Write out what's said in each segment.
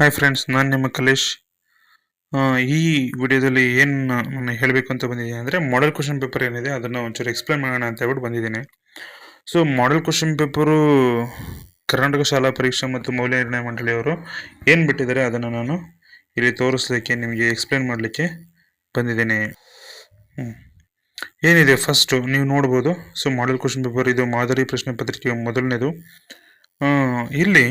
Hi friends ನಾನು ನಿಮ್ಮ ಕಲೇಶ್. ಈ ವಿಡಿಯೋದಲ್ಲಿ ಏನು ನಾನು ಹೇಳಬೇಕು ಅಂತ ಬಂದಿದ್ದೀನಿ ಅಂದರೆ ಮಾಡೆಲ್ ಕ್ವಶನ್ ಪೇಪರ್ ಏನಿದೆ ಅದನ್ನು ಒಂಚೂರು ಎಕ್ಸ್ಪ್ಲೇನ್ ಮಾಡೋಣ ಅಂತ ಹೇಳ್ಬಿಟ್ಟು ಬಂದಿದ್ದೀನಿ. So model question paper Karnataka ಶಾಲಾ ಪರೀಕ್ಷೆ ಮತ್ತು ಮೌಲ್ಯ ನಿರ್ಣಯ ಮಂಡಳಿಯವರು ಏನು ಬಿಟ್ಟಿದ್ದಾರೆ ಅದನ್ನು ನಾನು ಇಲ್ಲಿ ತೋರಿಸ್ಲಿಕ್ಕೆ ನಿಮಗೆ ಎಕ್ಸ್ಪ್ಲೇನ್ ಮಾಡಲಿಕ್ಕೆ ಬಂದಿದ್ದೀನಿ. ಏನಿದೆ ಫಸ್ಟು ನೀವು ನೋಡ್ಬೋದು. ಸೊ ಮಾಡೆಲ್ ಕ್ವಶನ್ ಪೇಪರ್ ಇದು ಮಾದರಿ ಪ್ರಶ್ನೆ ಪತ್ರಿಕೆ ಮೊದಲನೇದು. ಇಲ್ಲಿ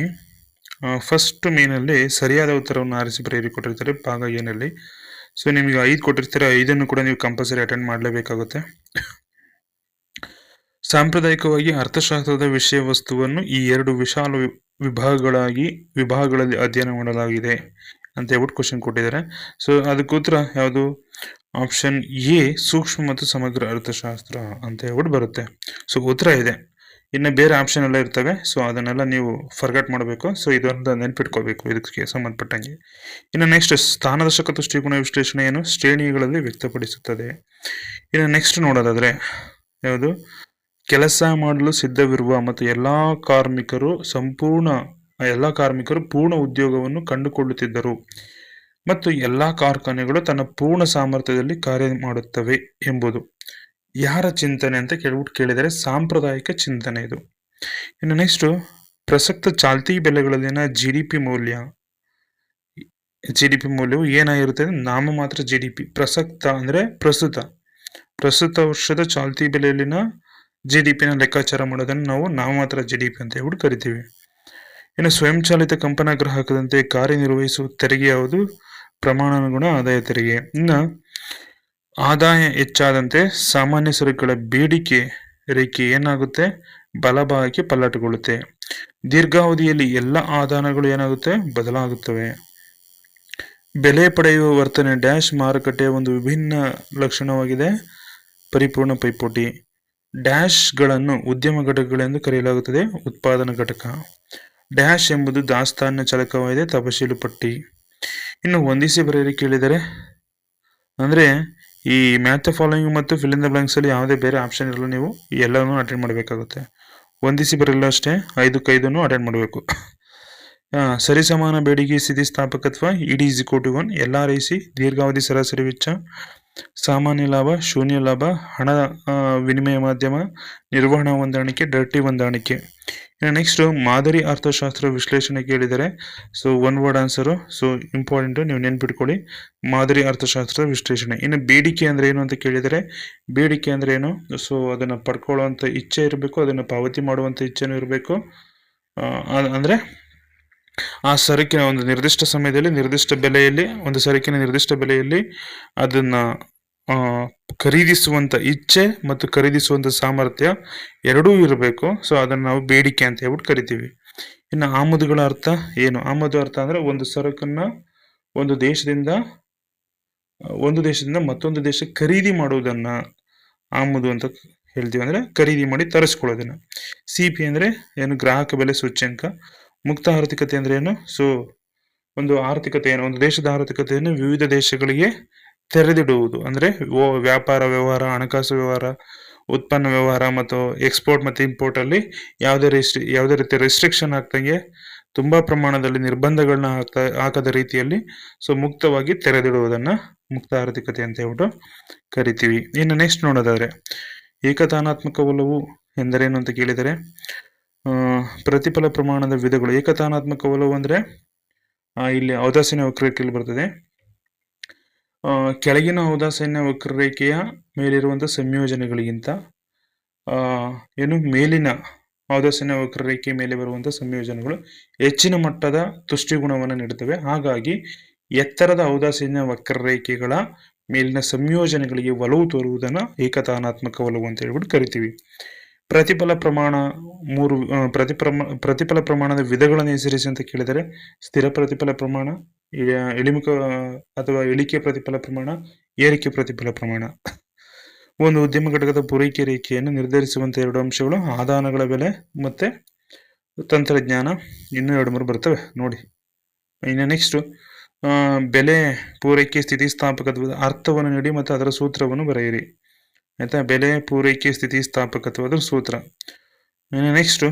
ಫಸ್ಟ್ ಮೇನಲ್ಲಿ ಸರಿಯಾದ ಉತ್ತರವನ್ನು ಆರಿಸಿ ಬರೆಯಿರಿ ಕೊಟ್ಟಿರ್ತಾರೆ ಭಾಗ ಏನಲ್ಲಿ ಸೊ ನಿಮಗೆ ಐದು ಕೊಟ್ಟಿರ್ತಾರೆ, ಐದನ್ನು ಕೂಡ ನೀವು ಕಂಪಲ್ಸರಿ ಅಟೆಂಡ್ ಮಾಡಲೇಬೇಕಾಗುತ್ತೆ. ಸಾಂಪ್ರದಾಯಿಕವಾಗಿ ಅರ್ಥಶಾಸ್ತ್ರದ ವಿಷಯ ವಸ್ತುವನ್ನು ಈ ಎರಡು ವಿಶಾಲ ವಿಭಾಗಗಳಾಗಿ, ವಿಭಾಗಗಳಲ್ಲಿ ಅಧ್ಯಯನ ಮಾಡಲಾಗಿದೆ ಅಂತ ಹೇಳ್ಬಿಟ್ಟು ಕ್ವಶನ್ ಕೊಟ್ಟಿದ್ದಾರೆ. ಸೊ ಉತ್ತರ ಯಾವುದು? ಆಪ್ಷನ್ ಎ ಸೂಕ್ಷ್ಮ ಮತ್ತು ಸಮಗ್ರ ಅರ್ಥಶಾಸ್ತ್ರ ಅಂತ ಹೇಳ್ಬಿಟ್ಟು ಬರುತ್ತೆ. ಸೊ ಉತ್ತರ ಇದೆ. ಇನ್ನು ಬೇರೆ ಆಪ್ಷನ್ ಎಲ್ಲ ಇರ್ತವೆ. ಸೊ ಅದನ್ನೆಲ್ಲ ನೀವು ಫರ್ಗಟ್ ಮಾಡಬೇಕು. ಸೊ ಇದೊಂದು ನೆನ್ಪಿಟ್ಕೋಬೇಕು ಇದಕ್ಕೆ ಸಂಬಂಧಪಟ್ಟಂಗೆ. ಇನ್ನು ನೆಕ್ಸ್ಟ್ ಸ್ಥಾನದರ್ಶಕ ದೃಷ್ಟಿಕೋನ ವಿಶ್ಲೇಷಣೆಯನ್ನು ಶ್ರೇಣಿಗಳಲ್ಲಿ ವ್ಯಕ್ತಪಡಿಸುತ್ತದೆ. ಇನ್ನು ನೆಕ್ಸ್ಟ್ ನೋಡೋದಾದರೆ, ಯಾವುದು? ಕೆಲಸ ಮಾಡಲು ಸಿದ್ಧವಿರುವ ಮತ್ತು ಎಲ್ಲ ಕಾರ್ಮಿಕರು ಸಂಪೂರ್ಣ, ಎಲ್ಲ ಕಾರ್ಮಿಕರು ಪೂರ್ಣ ಉದ್ಯೋಗವನ್ನು ಕಂಡುಕೊಳ್ಳುತ್ತಿದ್ದರು. ಮತ್ತು ಎಲ್ಲ ಕಾರ್ಖಾನೆಗಳು ತನ್ನ ಪೂರ್ಣ ಸಾಮರ್ಥ್ಯದಲ್ಲಿ ಕಾರ್ಯ ಮಾಡುತ್ತವೆ ಎಂಬುದು. ಯಾರ ಚಿಂತನೆ ಅಂತ ಕೇಳ್ಬಿಟ್ಟು ಕೇಳಿದರೆ ಸಾಂಪ್ರದಾಯಿಕ ಚಿಂತನೆ ಇದು. ಇನ್ನು ನೆಕ್ಸ್ಟು ಪ್ರಸಕ್ತ ಚಾಲ್ತಿ ಬೆಲೆಗಳಲ್ಲಿನ ಜಿ ಡಿ ಪಿ ಮೌಲ್ಯ. ಜಿ ಡಿ ಪಿ ಮೌಲ್ಯವು ಏನಾಗಿರುತ್ತೆ ಅಂದ್ರೆ ನಾಮ ಮಾತ್ರ ಜಿ ಡಿ ಪಿ ಪ್ರಸಕ್ತ ಅಂದರೆ ಪ್ರಸ್ತುತ. ಪ್ರಸ್ತುತ ವರ್ಷದ ಚಾಲ್ತಿ ಬೆಲೆಯಲ್ಲಿನ ಜಿ ಡಿ ಪಿನ ಲೆಕ್ಕಾಚಾರ ಮಾಡೋದನ್ನು ನಾವು ನಾಮಮಾತ್ರ ಜಿ ಡಿ ಪಿ ಅಂತ ಹೇಳ್ಬಿಟ್ಟು ಕರಿತೀವಿ. ಇನ್ನು ಸ್ವಯಂಚಾಲಿತ ಕಂಪನ ಗ್ರಾಹಕದಂತೆ ಕಾರ್ಯನಿರ್ವಹಿಸುವ ತೆರಿಗೆ ಯಾವುದು? ಪ್ರಮಾಣಾನುಗುಣ ಆದಾಯ ತೆರಿಗೆ. ಇನ್ನು ಆದಾಯ ಹೆಚ್ಚಾದಂತೆ ಸಾಮಾನ್ಯ ಸರಕುಗಳ ಬೇಡಿಕೆ ರೇಖೆ ಏನಾಗುತ್ತೆ? ಬಲಭಾಗಕ್ಕೆ ಪಲ್ಲಟಗೊಳ್ಳುತ್ತೆ. ದೀರ್ಘಾವಧಿಯಲ್ಲಿ ಎಲ್ಲ ಆದಾನಗಳು ಏನಾಗುತ್ತೆ? ಬದಲಾಗುತ್ತವೆ. ಬೆಲೆ ಪಡೆಯುವ ವರ್ತನೆ ಡ್ಯಾಶ್ ಮಾರುಕಟ್ಟೆಯ ಒಂದು ವಿಭಿನ್ನ ಲಕ್ಷಣವಾಗಿದೆ. ಪರಿಪೂರ್ಣ ಪೈಪೋಟಿ. ಡ್ಯಾಶ್ಗಳನ್ನು ಉದ್ಯಮ ಘಟಕಗಳೆಂದು ಕರೆಯಲಾಗುತ್ತದೆ. ಉತ್ಪಾದನಾ ಘಟಕ. ಡ್ಯಾಶ್ ಎಂಬುದು ದಾಸ್ತಾನ ಚಲಕವಾಗಿದೆ. ತಪಶೀಲು ಪಟ್ಟಿ. ಇನ್ನು ಹೊಂದಿಸಿ ಬರೆಯಲು ಕೇಳಿದರೆ, ಅಂದರೆ ಈ ಮ್ಯಾಥ್ ಫಾಲೋಯಿಂಗ್ ಮತ್ತು ಫಿಲ್ ಇನ್ ದ ಬ್ಲಾಂಕ್ಸ್ ಅಲ್ಲಿ ಯಾವುದೇ ಬೇರೆ ಆಪ್ಷನ್ ಇರಲ್ಲ ನೀವು ಎಲ್ಲವನ್ನೂ ಅಟೆಂಡ್ ಮಾಡಬೇಕಾಗುತ್ತೆ. ಒಂದಿಸಿ ಬರಲ್ಲ ಅಷ್ಟೇ, ಐದು ಕೈದನ್ನು ಅಟೆಂಡ್ ಮಾಡಬೇಕು. ಸರಿಸಮಾನ ಬೇಡಿಕೆ ಸ್ಥಿತಿಸ್ಥಾಪಕತ್ವ ED is to one L R I C ದೀರ್ಘಾವಧಿ, ಸರಾಸರಿ ವೆಚ್ಚ, ಸಾಮಾನ್ಯ ಲಾಭ, ಶೂನ್ಯ ಲಾಭ, ಹಣ ವಿನಿಮಯ ಮಾಧ್ಯಮ, ನಿರ್ವಹಣಾ ಹೊಂದಾಣಿಕೆ ಡರ್ಟಿ ಹೊಂದಾಣಿಕೆ. ಇನ್ನು ನೆಕ್ಸ್ಟ್ ಮಾದರಿ ಅರ್ಥಶಾಸ್ತ್ರ ವಿಶ್ಲೇಷಣೆ ಕೇಳಿದರೆ so one word answer so important ನೀವು ನೆನ್ಪಿಟ್ಕೊಳ್ಳಿ. ಮಾದರಿ ಅರ್ಥಶಾಸ್ತ್ರದ ವಿಶ್ಲೇಷಣೆ. ಇನ್ನು ಬೇಡಿಕೆ ಅಂದ್ರೆ ಏನು ಅಂತ ಕೇಳಿದರೆ, ಬೇಡಿಕೆ ಅಂದ್ರೆ ಏನು? ಸೊ ಅದನ್ನು ಪಡ್ಕೊಳ್ಳುವಂಥ ಇಚ್ಛೆ ಇರಬೇಕು, ಅದನ್ನು ಪಾವತಿ ಮಾಡುವಂಥ ಇಚ್ಛೆನೂ ಇರಬೇಕು. ಅಂದರೆ, ಆ ಸರಕಿನ ಒಂದು ನಿರ್ದಿಷ್ಟ ಸಮಯದಲ್ಲಿ, ನಿರ್ದಿಷ್ಟ ಬೆಲೆಯಲ್ಲಿ, ಒಂದು ಸರಕಿನ ನಿರ್ದಿಷ್ಟ ಬೆಲೆಯಲ್ಲಿ ಅದನ್ನ ಖರೀದಿಸುವಂತ ಇಚ್ಛೆ ಮತ್ತು ಖರೀದಿಸುವಂತ ಸಾಮರ್ಥ್ಯ ಎರಡೂ ಇರಬೇಕು. ಸೊ ಅದನ್ನು ನಾವು ಬೇಡಿಕೆ ಅಂತ ಹೇಳ್ಬಿಟ್ಟು ಕರಿತೀವಿ. ಇನ್ನು ಆಮದುಗಳ ಅರ್ಥ ಏನು? ಆಮದು ಅರ್ಥ ಅಂದ್ರೆ ಒಂದು ಸರಕನ್ನ ಒಂದು ದೇಶದಿಂದ ಒಂದು ದೇಶದಿಂದ ಮತ್ತೊಂದು ದೇಶಕ್ಕೆ ಖರೀದಿ ಮಾಡುವುದನ್ನ ಆಮದು ಅಂತ ಹೇಳ್ತೀವಿ. ಅಂದ್ರೆ ಖರೀದಿ ಮಾಡಿ ತರಿಸ್ಕೊಳ್ಳೋದನ್ನ. ಸಿ ಪಿ ಅಂದ್ರೆ ಏನು? ಗ್ರಾಹಕ ಬೆಲೆ ಸೂಚ್ಯಂಕ. ಮುಕ್ತ ಆರ್ಥಿಕತೆ ಅಂದ್ರೆ ಏನು? ಸೊ ಒಂದು ಆರ್ಥಿಕತೆ ಏನು ಒಂದು ದೇಶದ ಆರ್ಥಿಕತೆಯನ್ನು ವಿವಿಧ ದೇಶಗಳಿಗೆ ತೆರೆದಿಡುವುದು. ಅಂದ್ರೆ ವ್ಯಾಪಾರ ವ್ಯವಹಾರ, ಹಣಕಾಸು ವ್ಯವಹಾರ, ಉತ್ಪನ್ನ ವ್ಯವಹಾರ ಮತ್ತು ಎಕ್ಸ್ಪೋರ್ಟ್ ಮತ್ತು ಇಂಪೋರ್ಟ್ ಅಲ್ಲಿ ಯಾವುದೇ ರೆಸ್ಟ್ರಿಕ್ ಯಾವುದೇ ರೀತಿ ರೆಸ್ಟ್ರಿಕ್ಷನ್ ಆಗ್ತಂಗೆ ತುಂಬಾ ಪ್ರಮಾಣದಲ್ಲಿ ನಿರ್ಬಂಧಗಳನ್ನ ಹಾಕ್ತಾ, ಹಾಕದ ರೀತಿಯಲ್ಲಿ ಸೊ ಮುಕ್ತವಾಗಿ ತೆರೆದಿಡುವುದನ್ನ ಮುಕ್ತ ಆರ್ಥಿಕತೆ ಅಂತ ಹೇಳ್ಬಿಟ್ಟು ಕರಿತೀವಿ. ಇನ್ನು ನೆಕ್ಸ್ಟ್ ನೋಡೋದಾದ್ರೆ ಏಕತಾನಾತ್ಮಕ ಒಲವು ಎಂದರೇನು ಅಂತ ಕೇಳಿದರೆ ಪ್ರತಿಫಲ ಪ್ರಮಾಣದ ವಿಧಗಳು. ಏಕತಾನಾತ್ಮಕ ಒಲವು ಅಂದ್ರೆ ಇಲ್ಲಿ ಔದಾಸೀನ ವಕ್ರಕ್ಕೆ ಬರ್ತದೆ. ಕೆಳಗಿನ ಔದಾಸೀನ್ಯ ವಕ್ರರೇಖೆಯ ಮೇಲಿರುವಂಥ ಸಂಯೋಜನೆಗಳಿಗಿಂತ ಏನು ಮೇಲಿನ ಔದಾಸೀನ್ಯ ವಕ್ರರೇಖೆಯ ಮೇಲೆ ಬರುವಂಥ ಸಂಯೋಜನೆಗಳು ಹೆಚ್ಚಿನ ಮಟ್ಟದ ತುಷ್ಟಿಗುಣವನ್ನು ನೀಡುತ್ತವೆ. ಹಾಗಾಗಿ ಎತ್ತರದ ಔದಾಸೀನ್ಯ ವಕ್ರರೇಖೆಗಳ ಮೇಲಿನ ಸಂಯೋಜನೆಗಳಿಗೆ ಒಲವು ತೋರುವುದನ್ನು ಏಕತಾನಾತ್ಮಕ ಒಲವು ಅಂತ ಹೇಳ್ಬಿಟ್ಟು ಕರಿತೀವಿ. ಪ್ರತಿಫಲ ಪ್ರಮಾಣ ಮೂರು ಪ್ರತಿಪ್ರಮ, ಪ್ರತಿಫಲ ಪ್ರಮಾಣದ ವಿಧಗಳನ್ನು ಹೆಸರಿಸಿ ಅಂತ ಕೇಳಿದರೆ ಸ್ಥಿರ ಪ್ರತಿಫಲ ಪ್ರಮಾಣ ಇಳಿಮುಖ ಅಥವಾ ಇಳಿಕೆ ಪ್ರತಿಫಲ ಪ್ರಮಾಣ, ಏರಿಕೆ ಪ್ರತಿಫಲ ಪ್ರಮಾಣ. ಒಂದು ಉದ್ಯಮ ಘಟಕದ ಪೂರೈಕೆ ರೇಖೆಯನ್ನು ನಿರ್ಧರಿಸುವಂತಹ ಎರಡು ಅಂಶಗಳು, ಆದಾನಗಳ ಬೆಲೆ ಮತ್ತೆ ತಂತ್ರಜ್ಞಾನ. ಇನ್ನೂ ಎರಡು ಮೂರು ಬರ್ತವೆ, ನೋಡಿ. ಇನ್ನು ನೆಕ್ಸ್ಟ್ ಬೆಲೆ ಪೂರೈಕೆ ಸ್ಥಿತಿಸ್ಥಾಪಕತ್ವದ ಅರ್ಥವನ್ನು ನೀಡಿ ಮತ್ತು ಅದರ ಸೂತ್ರವನ್ನು ಬರೆಯಿರಿ. ಆಯ್ತಾ? ಬೆಲೆ ಪೂರೈಕೆ ಸ್ಥಿತಿಸ್ಥಾಪಕತ್ವದ ಸೂತ್ರ. ಇನ್ನು ನೆಕ್ಸ್ಟ್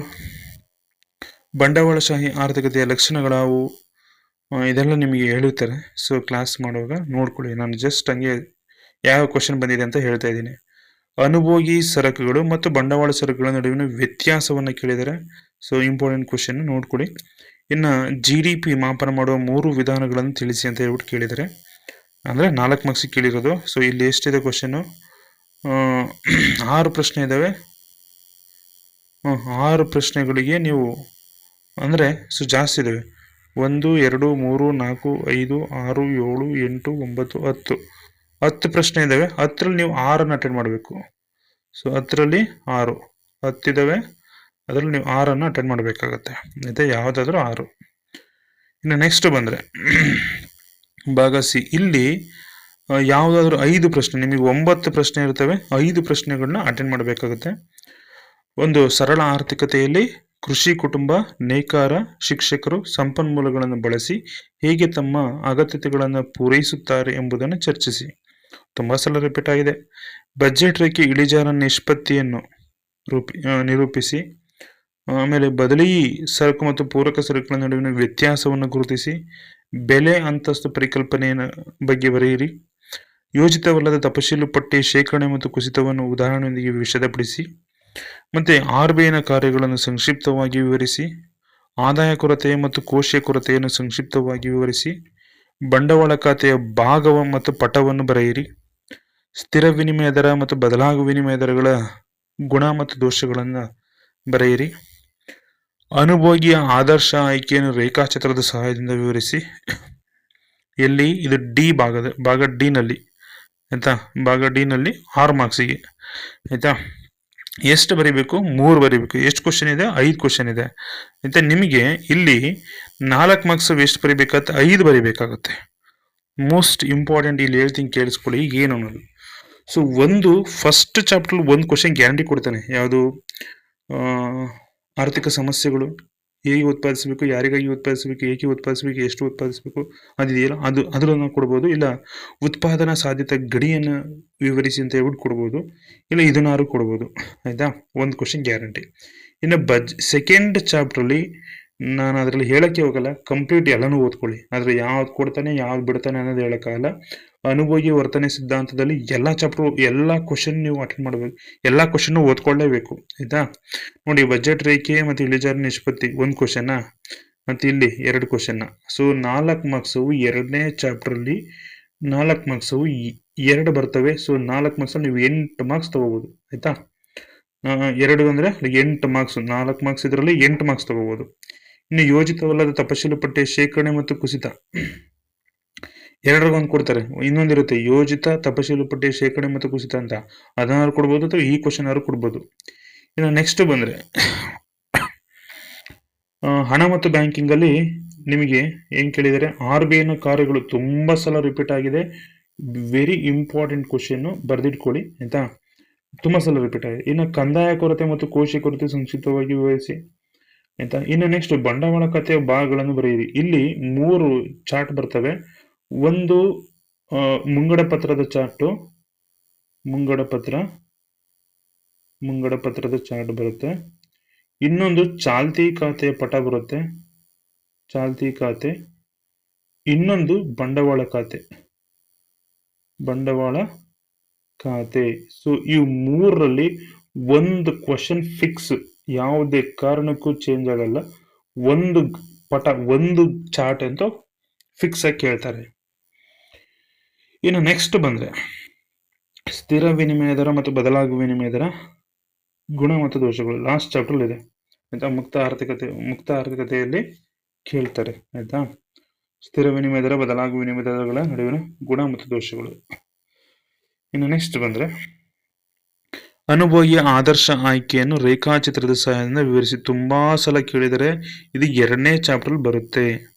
ಬಂಡವಾಳಶಾಹಿ ಆರ್ಥಿಕತೆಯ ಲಕ್ಷಣಗಳಾವು? ಇದೆಲ್ಲ ನಿಮಗೆ ಹೇಳುತ್ತಾರೆ. ಸೊ ಕ್ಲಾಸ್ ಮಾಡುವಾಗ ನೋಡ್ಕೊಳ್ಳಿ. ನಾನು ಜಸ್ಟ್ ಹಂಗೆ ಯಾವ ಕ್ವಶನ್ ಬಂದಿದೆ ಅಂತ ಹೇಳ್ತಾ ಇದ್ದೀನಿ. ಅನುಭೋಗಿ ಸರಕುಗಳು ಮತ್ತು ಬಂಡವಾಳ ಸರಕುಗಳ ನಡುವಿನ ವ್ಯತ್ಯಾಸವನ್ನು ಕೇಳಿದರೆ ಸೊ ಇಂಪಾರ್ಟೆಂಟ್ ಕ್ವಶನ್ ನೋಡ್ಕೊಳ್ಳಿ. ಇನ್ನು ಜಿ ಡಿ ಪಿ ಮಾಪನ ಮಾಡುವ ಮೂರು ವಿಧಾನಗಳನ್ನು ತಿಳಿಸಿ ಅಂತ ಹೇಳ್ಬಿಟ್ಟು ಕೇಳಿದರೆ, ಅಂದರೆ ನಾಲ್ಕು ಮಾರ್ಕ್ಸಿಗೆ ಕೇಳಿರೋದು. ಸೊ ಇಲ್ಲಿ ಎಷ್ಟಿದೆ ಕ್ವಶನ್ನು ಆರು ಪ್ರಶ್ನೆ ಇದ್ದಾವೆ ಆರು ಪ್ರಶ್ನೆಗಳಿಗೆ ನೀವು, ಅಂದರೆ ಸೊ ಜಾಸ್ತಿ ಇದ್ದಾವೆ ಒಂದು, ಎರಡು, ಮೂರು, ನಾಲ್ಕು, ಐದು, ಆರು, ಏಳು, ಎಂಟು, ಒಂಬತ್ತು, ಹತ್ತು. ಹತ್ತು ಪ್ರಶ್ನೆ ಇದ್ದಾವೆ ಹತ್ತರಲ್ಲಿ ನೀವು ಆರನ್ನು ಅಟೆಂಡ್ ಮಾಡಬೇಕು. ಸೊ ಹತ್ತರಲ್ಲಿ ಆರು. ಹತ್ತಿದ್ದಾವೆ ಅದರಲ್ಲಿ ನೀವು ಆರನ್ನು ಅಟೆಂಡ್ ಮಾಡಬೇಕಾಗತ್ತೆ. ಇದೆ ಯಾವುದಾದ್ರೂ ಆರು. ಇನ್ನು ನೆಕ್ಸ್ಟ್ ಬಂದರೆ, ಭಾಗ ಸಿ. ಇಲ್ಲಿ ಯಾವುದಾದ್ರೂ ಐದು ಪ್ರಶ್ನೆ, ನಿಮಗೆ ಒಂಬತ್ತು ಪ್ರಶ್ನೆ ಇರ್ತವೆ. ಐದು ಪ್ರಶ್ನೆಗಳನ್ನ ಅಟೆಂಡ್ ಮಾಡಬೇಕಾಗುತ್ತೆ. ಒಂದು ಸರಳ ಆರ್ಥಿಕತೆಯಲ್ಲಿ ಕೃಷಿ ಕುಟುಂಬ, ನೇಕಾರ, ಶಿಕ್ಷಕರು ಸಂಪನ್ಮೂಲಗಳನ್ನು ಬಳಸಿ ಹೇಗೆ ತಮ್ಮ ಅಗತ್ಯತೆಗಳನ್ನು ಪೂರೈಸುತ್ತಾರೆ ಎಂಬುದನ್ನು ಚರ್ಚಿಸಿ. ತುಂಬ ಸಲ ರಿಪೀಟ್ ಆಗಿದೆ. ಬಜೆಟ್ ರೇಖೆ ಇಳಿಜಾರ ನಿಷ್ಪತ್ತಿಯನ್ನು ರೂಪಿ ನಿರೂಪಿಸಿ, ಆಮೇಲೆ ಬದಲಿ ಸರಕು ಮತ್ತು ಪೂರಕ ಸರಕುಗಳ ನಡುವಿನ ವ್ಯತ್ಯಾಸವನ್ನು ಗುರುತಿಸಿ, ಬೆಲೆ ಅಂತಸ್ತು ಪರಿಕಲ್ಪನೆಯ ಬಗ್ಗೆ ಬರೆಯಿರಿ. ಯೋಜಿತವಲ್ಲದ ತಪಶೀಲು ಪಟ್ಟಿ, ಶೇಖರಣೆ ಮತ್ತು ಕುಸಿತವನ್ನು ಉದಾಹರಣೆಯೊಂದಿಗೆ ವಿಶದಪಡಿಸಿ ಮತ್ತು ಆರ್ ಬಿ ಐನ ಕಾರ್ಯಗಳನ್ನು ಸಂಕ್ಷಿಪ್ತವಾಗಿ ವಿವರಿಸಿ, ಆದಾಯ ಕೊರತೆ ಮತ್ತು ಕೋಶೀಯ ಕೊರತೆಯನ್ನು ಸಂಕ್ಷಿಪ್ತವಾಗಿ ವಿವರಿಸಿ, ಬಂಡವಾಳ ಖಾತೆಯ ಭಾಗವ ಮತ್ತು ಪಟವನ್ನು ಬರೆಯಿರಿ. ಸ್ಥಿರ ವಿನಿಮಯ ದರ ಮತ್ತು ಬದಲಾಗುವ ವಿನಿಮಯ ದರಗಳ ಗುಣ ಮತ್ತು ದೋಷಗಳನ್ನು ಬರೆಯಿರಿ. ಅನುಭೋಗಿಯ ಆದರ್ಶ ಆಯ್ಕೆಯನ್ನು ರೇಖಾಚಿತ್ರದ ಸಹಾಯದಿಂದ ವಿವರಿಸಿ. ಎಲ್ಲಿ? ಇದು ಡಿ ಭಾಗದ, ಭಾಗ ಡಿ ನಲ್ಲಿ, ಆಯ್ತಾ? ಭಾಗ ಡಿ ನಲ್ಲಿ ಆರು ಮಾರ್ಕ್ಸಿಗೆ ಆಯ್ತಾ? ಎಷ್ಟು ಬರಿಬೇಕು? ಮೂರು ಬರಿಬೇಕು. ಎಷ್ಟು ಕ್ವಶನ್ ಇದೆ? ಐದು ಕ್ವಶನ್ ಇದೆ. ಅಂತ ನಿಮಗೆ ಇಲ್ಲಿ ನಾಲ್ಕು ಮಾರ್ಕ್ಸ್ ಎಷ್ಟು ಬರಿಬೇಕಾಗುತ್ತೆ? ಐದು ಬರಿಬೇಕಾಗುತ್ತೆ. ಮೋಸ್ಟ್ ಇಂಪಾರ್ಟೆಂಟ್ ಇಲ್ಲಿ ಹೇಳ್ತೀನಿ ಕೇಳಿಸ್ಕೊಳ್ಳಿ. ಏನು ಅನ್ನೋದು. ಸೊ ಒಂದು ಫಸ್ಟ್ ಚಾಪ್ಟರ್ ಒಂದು ಕ್ವಶನ್ ಗ್ಯಾರಂಟಿ ಕೊಡ್ತಾನೆ. ಯಾವುದು? ಆರ್ಥಿಕ ಸಮಸ್ಯೆಗಳು. ಹೇಗೆ ಉತ್ಪಾದಿಸಬೇಕು, ಯಾರಿಗಾಗಿ ಉತ್ಪಾದಿಸಬೇಕು, ಏಕೆ ಉತ್ಪಾದಿಸಬೇಕು, ಎಷ್ಟು ಉತ್ಪಾದಿಸಬೇಕು ಅದಿದೆಯಲ್ಲ ಅದು ಅದನ್ನು ಕೊಡ್ಬೋದು. ಇಲ್ಲ, ಉತ್ಪಾದನಾ ಸಾಧ್ಯತೆ ಗಡಿಯನ್ನು ವಿವರಿಸಿ ಅಂತ ಹೇಳ್ಬಿಟ್ಟು ಕೊಡ್ಬೋದು. ಇಲ್ಲ ಇದನ್ನಾರು ಕೊಡ್ಬೋದು. ಆಯಿತಾ? ಒಂದು ಕ್ವಶನ್ ಗ್ಯಾರಂಟಿ ಇನ್ನು ಬಜ್ ಸೆಕೆಂಡ್ ಚಾಪ್ಟ್ರಲ್ಲಿ ನಾನು ಅದರಲ್ಲಿ ಹೇಳೋಕ್ಕೆ ಹೋಗಲ್ಲ. ಕಂಪ್ಲೀಟ್ ಎಲ್ಲನೂ ಓದ್ಕೊಳ್ಳಿ. ಆದರೆ ಯಾವ್ದು ಕೊಡ್ತಾನೆ, ಯಾವ್ದು ಬಿಡ್ತಾನೆ ಅನ್ನೋದು ಹೇಳೋಕ್ಕಾಗಲ್ಲ. ಅನುಭೋಗಿ ವರ್ತನೆ ಸಿದ್ಧಾಂತದಲ್ಲಿ ಎಲ್ಲ ಚಾಪ್ಟರ್ ಎಲ್ಲ ಕ್ವಶನ್ ನೀವು ಅಟೆಂಡ್ ಮಾಡಬೇಕು. ಎಲ್ಲ ಕ್ವಶನ್ ಓದ್ಕೊಳ್ಳೇಬೇಕು, ಆಯ್ತಾ? ನೋಡಿ ಬಜೆಟ್ ರೇಖೆ ಮತ್ತು ಇಳಿಜಾರು ನಿಷ್ಪತ್ತಿ, ಒಂದು ಕ್ವಶನ್ನ ಮತ್ತು ಇಲ್ಲಿ ಎರಡು ಕ್ವಶನ್ನ ಸೊ ನಾಲ್ಕು ಮಾರ್ಕ್ಸವು ಎರಡನೇ ಚಾಪ್ಟ್ರಲ್ಲಿ ನಾಲ್ಕು ಮಾರ್ಕ್ಸವು ಎರಡು ಬರ್ತವೆ. ಸೊ ನಾಲ್ಕು ಮಾರ್ಕ್ಸಲ್ಲಿ ನೀವು ಎಂಟು ಮಾರ್ಕ್ಸ್ ತಗೋಬೋದು, ಆಯ್ತಾ? ಎರಡು ಅಂದರೆ ಎಂಟು ಮಾರ್ಕ್ಸ್ ನಾಲ್ಕು ಮಾರ್ಕ್ಸ್ ಇದರಲ್ಲಿ ಎಂಟು ಮಾರ್ಕ್ಸ್ ತಗೋಬೋದು. ಇನ್ನು ಯೋಜಿತವಲ್ಲದ ತಪಶೀಲು ಪಟ್ಟಿಯ ಶೇಖರಣೆ ಮತ್ತು ಕುಸಿತ. ಎರಡರಿಗೊಂದು ಕೊಡ್ತಾರೆ. ಇನ್ನೊಂದಿರುತ್ತೆ ಯೋಜಿತ ತಪಶೀಲು ಪಟ್ಟಿ ಶೇಖರಣೆ ಮತ್ತು ಕುಸಿತ ಅಂತ. ಅದನ್ನಾರು ಕೊಡ್ಬೋದು ಅಥವಾ ಈ ಕ್ವಶನ್ ಆರು ಕೊಡ್ಬೋದು. ಇನ್ನು ನೆಕ್ಸ್ಟ್ ಬಂದರೆ ಹಣ ಮತ್ತು ಬ್ಯಾಂಕಿಂಗಲ್ಲಿ ನಿಮಗೆ ಏನು ಕೇಳಿದರೆ ಆರ್ ಬಿ ಐನ ಕಾರ್ಯಗಳು ತುಂಬ ಸಲ ರಿಪೀಟ್ ಆಗಿದೆ. ವೆರಿ ಇಂಪಾರ್ಟೆಂಟ್ ಕ್ವಶನ್ನು ಬರೆದಿಟ್ಕೊಳ್ಳಿ, ಆಯಿತಾ? ತುಂಬ ಸಲ ರಿಪೀಟ್ ಆಗಿದೆ. ಇನ್ನು ಕಂದಾಯ ಕೊರತೆ ಮತ್ತು ಕೋಶ ಕೊರತೆ ಸಂಕ್ಷಿಪ್ತವಾಗಿ ವಿವರಿಸಿ, ಆಯಿತಾ? ಇನ್ನು ನೆಕ್ಸ್ಟ್ ಬಂಡವಾಳ ಖಾತೆಯ ಭಾಗಗಳನ್ನು ಬರೆಯಿರಿ. ಇಲ್ಲಿ ಮೂರು ಚಾರ್ಟ್ ಬರ್ತವೆ. ಒಂದು ಮುಂಗಡ ಪತ್ರದ ಚಾರ್ಟು, ಮುಂಗಡ ಪತ್ರ, ಮುಂಗಡ ಪತ್ರದ ಚಾರ್ಟ್ ಬರುತ್ತೆ. ಇನ್ನೊಂದು ಚಾಲ್ತಿ ಖಾತೆಯ ಪಟ ಬರುತ್ತೆ. ಚಾಲ್ತಿ ಖಾತೆ. ಇನ್ನೊಂದು ಬಂಡವಾಳ ಖಾತೆ. ಬಂಡವಾಳ ಖಾತೆ. ಸೊ ಈ ಮೂರರಲ್ಲಿ ಒಂದು ಕ್ವಶನ್ ಫಿಕ್ಸ್ ಯಾವುದೇ ಕಾರಣಕ್ಕೂ ಚೇಂಜ್ ಆಗಲ್ಲ. ಒಂದು ಪಟ, ಒಂದು ಚಾರ್ಟ್ ಅಂತ ಫಿಕ್ಸ್ ಆಗಿ ಕೇಳ್ತಾರೆ. ಇನ್ನು ನೆಕ್ಸ್ಟ್ ಬಂದರೆ, ಸ್ಥಿರ ವಿನಿಮಯ ದರ ಮತ್ತು ಬದಲಾಗುವ ವಿನಿಮಯ ದರ ಗುಣ ಮತ್ತು ದೋಷಗಳು. ಲಾಸ್ಟ್ ಚಾಪ್ಟರ್ ಇದೆ. ಆಯ್ತಾ ಮುಕ್ತ ಆರ್ಥಿಕತೆ, ಮುಕ್ತ ಆರ್ಥಿಕತೆಯಲ್ಲಿ ಕೇಳ್ತಾರೆ, ಆಯಿತಾ? ಸ್ಥಿರ ವಿನಿಮಯ ದರ ಬದಲಾಗುವ ವಿನಿಮಯ ದರಗಳ ನಡುವಿನ ಗುಣ ಮತ್ತು ದೋಷಗಳು. ಇನ್ನು ನೆಕ್ಸ್ಟ್ ಬಂದ್ರೆ, ಅನುಭವಿಯ ಆದರ್ಶ ಆಯ್ಕೆಯನ್ನು ರೇಖಾಚಿತ್ರದ ಸಹಾಯದಿಂದ ವಿವರಿಸಿ. ತುಂಬಾ ಸಲ ಕೇಳಿದರೆ ಇದು ಎರಡನೇ ಚಾಪ್ಟರ್ ಬರುತ್ತೆ.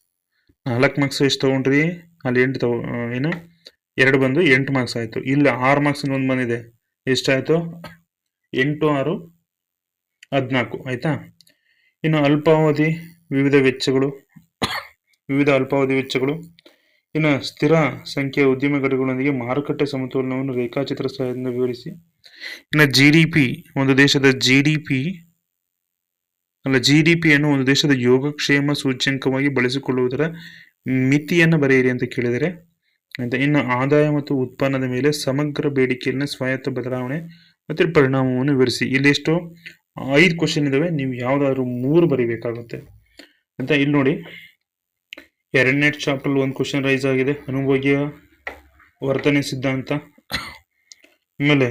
ನಾಲ್ಕು ಮಾರ್ಕ್ಸ್ ಎಷ್ಟು ತಗೊಂಡ್ರಿ? ಅಲ್ಲಿ ಎಂಟು ತಗೋ ಏನು? ಎರಡು ಬಂದು ಎಂಟು ಮಾರ್ಕ್ಸ್ ಆಯಿತು. ಇಲ್ಲಿ, ಆರು ಮಾರ್ಕ್ಸ್ ಒಂದು ಬಂದಿದೆ. ಎಷ್ಟಾಯಿತು? ಎಂಟು, ಆರು, ಹದಿನಾಲ್ಕು, ಆಯಿತಾ? ಇನ್ನು ಅಲ್ಪಾವಧಿ, ವಿವಿಧ ವೆಚ್ಚಗಳು, ವಿವಿಧ ಅಲ್ಪಾವಧಿ ವೆಚ್ಚಗಳು, ಇನ್ನು ಸ್ಥಿರ ಸಂಖ್ಯೆಯ ಉದ್ಯಮ ಘಟಕಗಳೊಂದಿಗೆ ಮಾರುಕಟ್ಟೆ ಸಮತೋಲನವನ್ನು ರೇಖಾಚಿತ್ರ ಸಹಾಯದಿಂದ ವಿವರಿಸಿ. ಇನ್ನು ಜಿ ಡಿ ಪಿ ಒಂದು ದೇಶದ ಜಿ ಡಿ ಪಿ ಅಲ್ಲ ಜಿ ಡಿ ಪಿಯನ್ನು ಒಂದು ದೇಶದ ಯೋಗಕ್ಷೇಮ ಸೂಚ್ಯಂಕವಾಗಿ ಬಳಸಿಕೊಳ್ಳುವುದರ ಮಿತಿಯನ್ನು ಬರೆಯಿರಿ ಅಂತ ಕೇಳಿದರೆ ಅಂತ. ಇನ್ನು ಆದಾಯ ಮತ್ತು ಉತ್ಪನ್ನದ ಮೇಲೆ ಸಮಗ್ರ ಬೇಡಿಕೆಯಲ್ಲಿನ ಸ್ವಾಯತ್ತ ಬದಲಾವಣೆ ಮತ್ತು ಪರಿಣಾಮವನ್ನು ವಿವರಿಸಿ. ಇಲ್ಲಿ ಎಷ್ಟು? ಐದು ಕ್ವಶನ್ ಇದಾವೆ. ನೀವು ಯಾವ್ದಾದ್ರು ಮೂರು ಬರಿಬೇಕಾಗುತ್ತೆ. ಅಂತ ಇಲ್ಲಿ ನೋಡಿ. ಎರಡನೇ ಚಾಪ್ಟರ್ ಒಂದು ಕ್ವಶನ್ ರೈಸ್ ಆಗಿದೆ. ಅನುಭೋಗ್ಯ, ವರ್ತನೆ ಸಿದ್ಧಾಂತ. ಆಮೇಲೆ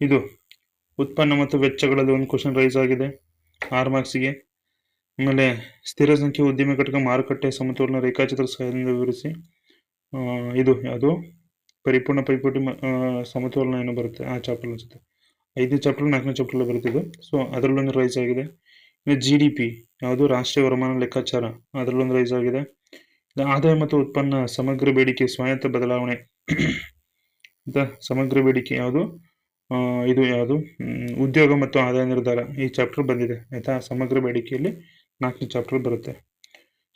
ಇದು ಉತ್ಪನ್ನ ಮತ್ತು ವೆಚ್ಚಗಳಲ್ಲಿ ಒಂದು ಕ್ವಶನ್ ರೈಸ್ ಆಗಿದೆ. ಆರು ಮಾರ್ಕ್ಸಿಗೆ ಆಮೇಲೆ ಸ್ಥಿರ ಸಂಖ್ಯೆ, ಉದ್ಯಮ ಘಟಕ, ಮಾರುಕಟ್ಟೆ, ಸಮತೋಲನ, ರೇಖಾಚಿತ್ರ ಸಹಾಯದಿಂದ ವಿವರಿಸಿ. ಇದು ಯಾವುದು? ಪರಿಪೂರ್ಣ ಪೈಪೋಟಿ ಸಮತೋಲನ ಏನೋ ಬರುತ್ತೆ ಆ ಚಾಪ್ಟರ್ ಅನ್ಸುತ್ತೆ ಐದನೇ ಚಾಪ್ಟರ್ ನಾಲ್ಕನೇ ಚಾಪ್ಟರ್ ಬರುತ್ತಿದೆ ಸೊ ಅದರಲ್ಲೊಂದು ರೈಸ್ ಆಗಿದೆ. ಇನ್ನು ಜಿ ಡಿ ಪಿ ಯಾವುದು? ರಾಷ್ಟ್ರೀಯ ವರಮಾನ ಲೆಕ್ಕಾಚಾರ. ಅದರಲ್ಲೊಂದು ರೈಸ್ ಆಗಿದೆ. ಆದಾಯ ಮತ್ತು ಉತ್ಪನ್ನ, ಸಮಗ್ರ ಬೇಡಿಕೆ, ಸ್ವಾಯತ್ತ ಬದಲಾವಣೆ. ಅಂತ ಸಮಗ್ರ ಬೇಡಿಕೆ ಯಾವುದು? ಇದು ಯಾವುದು? ಉದ್ಯೋಗ ಮತ್ತು ಆದಾಯ ನಿರ್ಧಾರ ಈ ಚಾಪ್ಟರ್ ಬಂದಿದೆ. ಆಯ್ತಾ? ಸಮಗ್ರ ಬೇಡಿಕೆಯಲ್ಲಿ ನಾಲ್ಕನೇ ಚಾಪ್ಟರ್ ಬರುತ್ತೆ.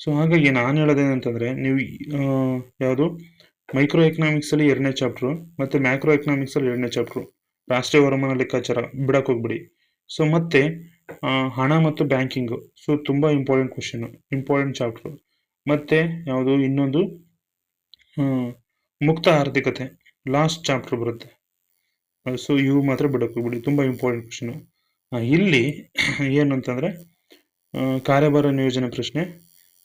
ಸೊ ಹಾಗಾಗಿ ನಾನು ಹೇಳೋದೇನಂತಂದರೆ ನೀವು ಯಾವುದು? ಮೈಕ್ರೋ ಎಕನಾಮಿಕ್ಸಲ್ಲಿ ಎರಡನೇ ಚಾಪ್ಟ್ರು ಮತ್ತು ಮ್ಯಾಕ್ರೋ ಎಕನಾಮಿಕ್ಸಲ್ಲಿ ಎರಡನೇ ಚಾಪ್ಟ್ರು ರಾಷ್ಟ್ರೀಯ ವರಮಾನ ಲೆಕ್ಕಾಚಾರ ಬಿಡಕ್ಕೆ ಹೋಗ್ಬಿಡಿ. ಸೊ ಮತ್ತೆ ಹಣ ಮತ್ತು ಬ್ಯಾಂಕಿಂಗು ಸೊ ತುಂಬ ಇಂಪಾರ್ಟೆಂಟ್ ಕ್ವಶನು ಇಂಪಾರ್ಟೆಂಟ್ ಚಾಪ್ಟ್ರು ಮತ್ತು, ಯಾವುದು? ಇನ್ನೊಂದು ಮುಕ್ತ ಆರ್ಥಿಕತೆ. ಲಾಸ್ಟ್ ಚಾಪ್ಟರ್ ಬರುತ್ತೆ. ಸೊ ಇವು ಮಾತ್ರ ಬಿಡಕ್ಕೆ ಹೋಗ್ಬಿಡಿ. ತುಂಬ ಇಂಪಾರ್ಟೆಂಟ್ ಕ್ವಶನು ಇಲ್ಲಿ ಏನು ಕಾರ್ಯಭಾರ ನಿಯೋಜನೆ ಪ್ರಶ್ನೆ.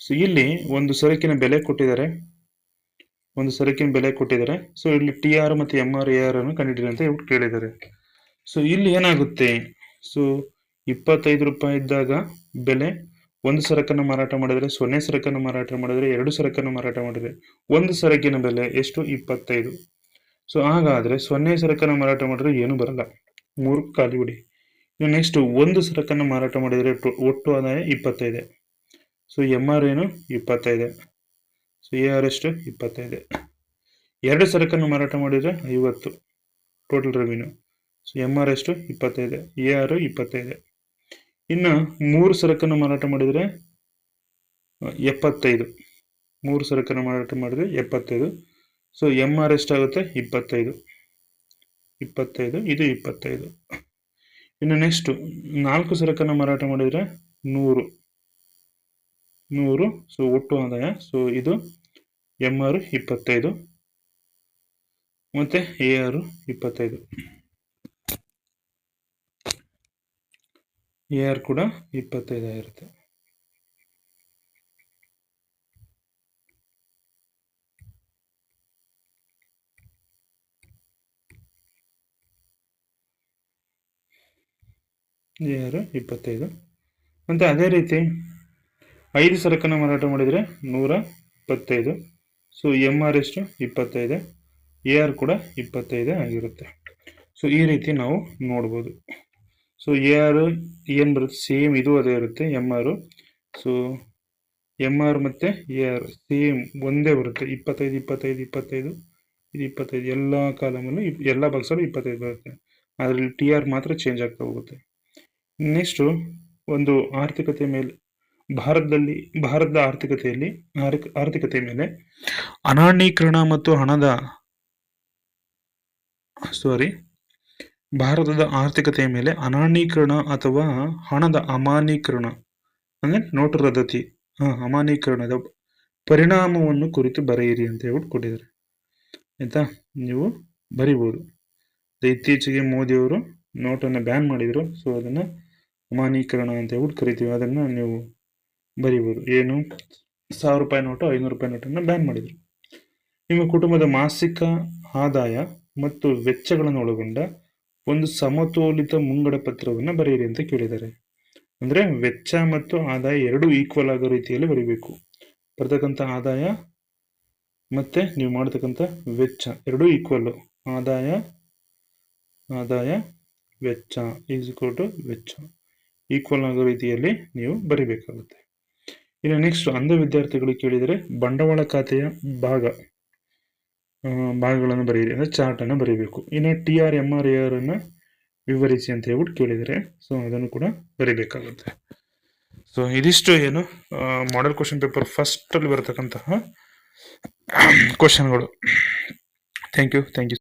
ಸೊ ಇಲ್ಲಿ ಒಂದು ಸರಕಿನ ಬೆಲೆ ಕೊಟ್ಟಿದ್ದಾರೆ. ಒಂದು ಸರಕಿನ ಬೆಲೆ ಕೊಟ್ಟಿದ್ದಾರೆ. ಸೊ ಇಲ್ಲಿ ಟಿ ಆರ್ ಮತ್ತು ಎಂ ಆರ್ ಎ ಆರ್ ಅನ್ನು ಕಂಡಿಡಿದ್ರೆ ಅಂತ ಹೇಳ್ಬಿಟ್ಟು ಕೇಳಿದ್ದಾರೆ. ಸೊ ಇಲ್ಲಿ ಏನಾಗುತ್ತೆ? ಸೊ ಇಪ್ಪತ್ತೈದು ರೂಪಾಯಿ ಇದ್ದಾಗ ಬೆಲೆ ಒಂದು ಸರಕನ್ನು ಮಾರಾಟ ಮಾಡಿದರೆ ಸೊನ್ನೆ ಸರಕನ್ನು ಮಾರಾಟ ಮಾಡಿದರೆ ಎರಡು ಸರಕನ್ನು ಮಾರಾಟ ಮಾಡಿದರೆ ಒಂದು ಸರಕಿನ ಬೆಲೆ ಎಷ್ಟು? ಇಪ್ಪತ್ತೈದು. ಸೊ ಹಾಗಾದರೆ ಸೊನ್ನೆ ಸರಕನ್ನು ಮಾರಾಟ ಮಾಡಿದ್ರೆ ಏನು ಬರಲ್ಲ. ಮೂರು ಖಾಲಿ ಬಿಡಿ. ಇನ್ನು ನೆಕ್ಸ್ಟ್ ಒಂದು ಸರಕನ್ನು ಮಾರಾಟ ಮಾಡಿದರೆ ಒಟ್ಟು ಆದಾಯ ಇಪ್ಪತ್ತೈದೆ. ಸೊ ಎಂ ಆರ್ ಏನು? ಇಪ್ಪತ್ತೈದು. ಸೊ ಎ ಆರ್ ಎಷ್ಟು? ಇಪ್ಪತ್ತೈದು. ಎರಡು ಸರಕನ್ನು ಮಾರಾಟ ಮಾಡಿದರೆ ಐವತ್ತು total revenue so M R ಎಷ್ಟು? ಇಪ್ಪತ್ತೈದು. ಎ ಆರ್ ಇಪ್ಪತ್ತೈದು. ಇನ್ನು ಮೂರು ಸರಕನ್ನು ಮಾರಾಟ ಮಾಡಿದರೆ ಎಪ್ಪತ್ತೈದು. ಮೂರು ಸರಕನ್ನು ಮಾರಾಟ ಮಾಡಿದರೆ ಎಪ್ಪತ್ತೈದು. ಸೊ ಎಂ ಆರ್ ಎಷ್ಟಾಗುತ್ತೆ? ಇಪ್ಪತ್ತೈದು. ಇಪ್ಪತ್ತೈದು, ಇದು ಇಪ್ಪತ್ತೈದು. ಇನ್ನು ನೆಕ್ಸ್ಟು ನಾಲ್ಕು ಸರಕನ್ನು ಮಾರಾಟ ಮಾಡಿದರೆ ನೂರು. ನೂರು ಸೊ ಒಟ್ಟು ಆದಾಯ ಸೊ ಇದು ಎಂ ಆರ್ ಇಪ್ಪತ್ತೈದು, ಮತ್ತು ಎ ಆರ್ ಇಪ್ಪತ್ತೈದು. ಎ ಆರ್ ಕೂಡ ಇಪ್ಪತ್ತೈದು ಆಗಿರುತ್ತೆ ಎ ಆರ್ ಇಪ್ಪತ್ತೈದು. ಮತ್ತು ಅದೇ ರೀತಿ ಐದು ಸರಕನ್ನು ಮಾರಾಟ ಮಾಡಿದರೆ ನೂರ ಇಪ್ಪತ್ತೈದು. ಸೊ ಎಂ ಆರ್ ಎಷ್ಟು? ಇಪ್ಪತ್ತೈದು. ಎ ಆರ್ ಕೂಡ ಇಪ್ಪತ್ತೈದೇ ಆಗಿರುತ್ತೆ. ಸೊ ಈ ರೀತಿ ನಾವು ನೋಡ್ಬೋದು. ಸೊ ಎ ಆರ್ ಏನು ಬರುತ್ತೆ? ಸೇಮ್ ಇದು ಅದೇ ಇರುತ್ತೆ M R so M R ಮತ್ತು ಎ ಆರ್ ಸೇಮ್ ಒಂದೇ ಬರುತ್ತೆ. ಇಪ್ಪತ್ತೈದು ಇಪ್ಪತ್ತೈದು ಇಪ್ಪತ್ತೈದು, ಇದು ಇಪ್ಪತ್ತೈದು. ಎಲ್ಲ ಕಾಲಮಲ್ಲೂ ಇಪ್, ಎಲ್ಲ ಬಾಕ್ಸಲ್ಲೂ ಇಪ್ಪತ್ತೈದು ಬರುತ್ತೆ. ಅದರಲ್ಲಿ ಟಿ ಆರ್ ಮಾತ್ರ ಚೇಂಜ್ ಆಗ್ತಾ ಹೋಗುತ್ತೆ. ನೆಕ್ಸ್ಟು ಒಂದು ಆರ್ಥಿಕತೆ ಮೇಲೆ ಭಾರತದಲ್ಲಿ, ಭಾರತದ ಆರ್ಥಿಕತೆಯಲ್ಲಿ, ಆರ್ಥಿಕ ಆರ್ಥಿಕತೆ ಮೇಲೆ. ಅನಾಣೀಕರಣ ಮತ್ತು ಹಣದ ಸಾರಿ ಭಾರತದ ಆರ್ಥಿಕತೆಯ ಮೇಲೆ ಅನಾಣೀಕರಣ ಅಥವಾ ಹಣದ ಅಮಾನೀಕರಣ ಅಂದರೆ ನೋಟು ರದ್ದತಿ, ಹಾಂ, ಅಮಾನ್ಯೀಕರಣದ ಪರಿಣಾಮವನ್ನು ಕುರಿತು ಬರೆಯಿರಿ ಅಂತ ಹೇಳ್ಬಿಟ್ಟು ಕೊಟ್ಟಿದ್ದಾರೆ. ಆಯಿತಾ? ನೀವು ಬರಿಬೋದು. ಇತ್ತೀಚೆಗೆ ಮೋದಿಯವರು ನೋಟನ್ನು ಬ್ಯಾನ್ ಮಾಡಿದರು ಸೊ ಅದನ್ನು ಅಮಾನೀಕರಣ ಅಂತ ಹೇಳ್ಬಿಟ್ಟು ಕರಿತೀವಿ. ಅದನ್ನು ನೀವು ಬರಿಬೋದು. ಏನು? ಸಾವಿರ ರೂಪಾಯಿ ನೋಟು, ಐನೂರು ರೂಪಾಯಿ ನೋಟನ್ನು ಬ್ಯಾನ್ ಮಾಡಿದರು. ನಿಮ್ಮ ಕುಟುಂಬದ ಮಾಸಿಕ ಆದಾಯ ಮತ್ತು ವೆಚ್ಚಗಳನ್ನು ಒಳಗೊಂಡ ಒಂದು ಸಮತೋಲಿತ ಮುಂಗಡ ಪತ್ರವನ್ನು ಬರೆಯಿರಿ ಅಂತ ಕೇಳಿದ್ದಾರೆ. ಅಂದರೆ ವೆಚ್ಚ ಮತ್ತು ಆದಾಯ ಎರಡೂ ಈಕ್ವಲ್ ಆಗೋ ರೀತಿಯಲ್ಲಿ ಬರೀಬೇಕು. ಬರ್ತಕ್ಕಂಥ ಆದಾಯ ಮತ್ತು ನೀವು ಮಾಡ್ತಕ್ಕಂಥ ವೆಚ್ಚ ಎರಡೂ ಈಕ್ವಲ್ಲು ಆದಾಯ ಆದಾಯ, ವೆಚ್ಚ ಈಸ್ ಟು ವೆಚ್ಚ. ಈಕ್ವಲ್ ಆಗೋ ರೀತಿಯಲ್ಲಿ ನೀವು ಬರಿಬೇಕಾಗುತ್ತೆ. ಇನ್ನು ನೆಕ್ಸ್ಟ್ ಅಂಧ ವಿದ್ಯಾರ್ಥಿಗಳು ಕೇಳಿದರೆ ಬಂಡವಾಳ ಖಾತೆಯ ಭಾಗ ಭಾಗಗಳನ್ನು ಬರೆಯಿರಿ, ಅಂದರೆ ಚಾರ್ಟನ್ನು ಬರೀಬೇಕು. ಇನ್ನು T R M R A R ಅನ್ನು ವಿವರಿಸಿ ಅಂತ ಹೇಳ್ಬಿಟ್ಟು ಕೇಳಿದರೆ ಸೊ ಅದನ್ನು ಕೂಡ ಬರೀಬೇಕಾಗುತ್ತೆ. ಸೊ ಇದಿಷ್ಟು ಏನು ಮಾಡೆಲ್ ಕ್ವಶನ್ ಪೇಪರ್ ಫಸ್ಟಲ್ಲಿ ಬರತಕ್ಕಂತಹ ಕ್ವಶನ್ಗಳು ಥ್ಯಾಂಕ್ ಯು ಥ್ಯಾಂಕ್ ಯು